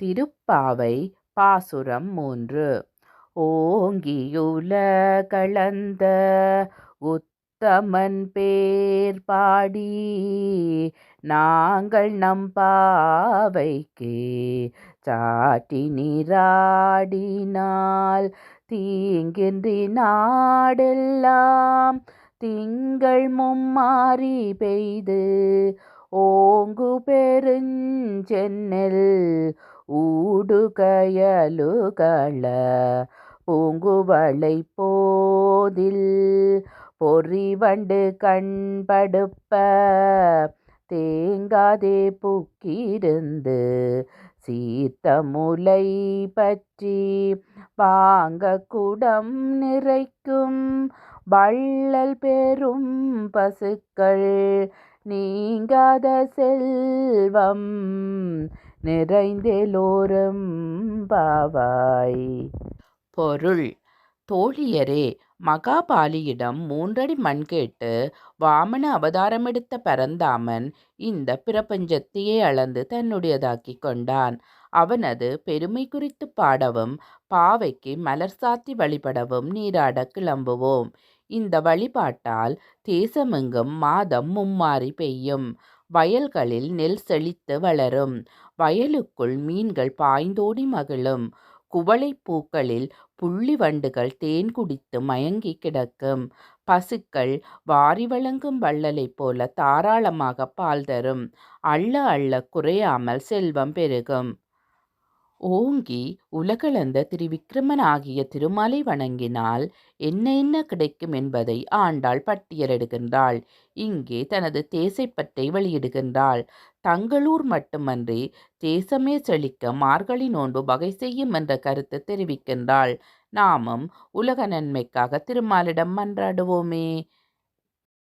திருப்பாவை பாசுரம் மூன்று. ஓங்கியுல கலந்த உத்தமன் பேர் பாடி நாங்கள் நம் பாவைக்கே சாட்டி நீராடினால் தீங்கின்றி நாடெல்லாம் திங்கள் மும்மாறி பெய்து ஓங்கு பெருஞ்சென்னல் ஊடுகயலுகள பூங்குவளை போதில் பொறிவண்டு கண்படுப்ப தேங்காதே புக்கிருந்து சீர்த்த முலை பற்றி வாங்க குடம் நிறைக்கும் வள்ளல் பெரும் பசுக்கள் நீங்காத செல்வம் நிறைந்தேலோரம் பாவாய். பொருள். தோழியரே மகாபாலியிடம் மூன்றடி மண் கேட்டு வாமன அவதாரமெடுத்த பரந்தாமன் இந்த பிரபஞ்சத்தையே அளந்து தன்னுடையதாக்கி கொண்டான். அவனது பெருமை குறித்து பாடவும் பாவைக்கு மலர் சாத்தி வழிபடவும் நீராட கிளம்புவோம். இந்த வழிபாட்டால் தேசமெங்கும் மாதம் மும்மாறி பெய்யும். வயல்களில் நெல் செழித்து வளரும். வயலுக்குள் மீன்கள் பாய்ந்தோடி மகிழும். குவளைப்பூக்களில் புள்ளி வண்டுகள் தேன் குடித்து மயங்கி கிடக்கும். பசுக்கள் வாரி வழங்கும் வள்ளலைப் போல தாராளமாக பால் தரும். அள்ள அள்ள குறையாமல் செல்வம் பெருகும். ஓங்கி உலகளந்த திரிவிக்ரமன் ஆகிய திருமாலை வணங்கினால் என்ன என்ன கிடைக்கும் என்பதை ஆண்டாள் பட்டியலிடுகின்றாள் இங்கே தனது தேசைப்பற்றை வெளியிடுகின்றாள். தங்களூர் மட்டுமன்றி தேசமே செழிக்க மார்கழி நோன்பு வகை செய்யும் என்ற கருத்து தெரிவிக்கின்றாள். நாமும் உலக நன்மைக்காக திருமாலிடம் மன்றாடுவோமே.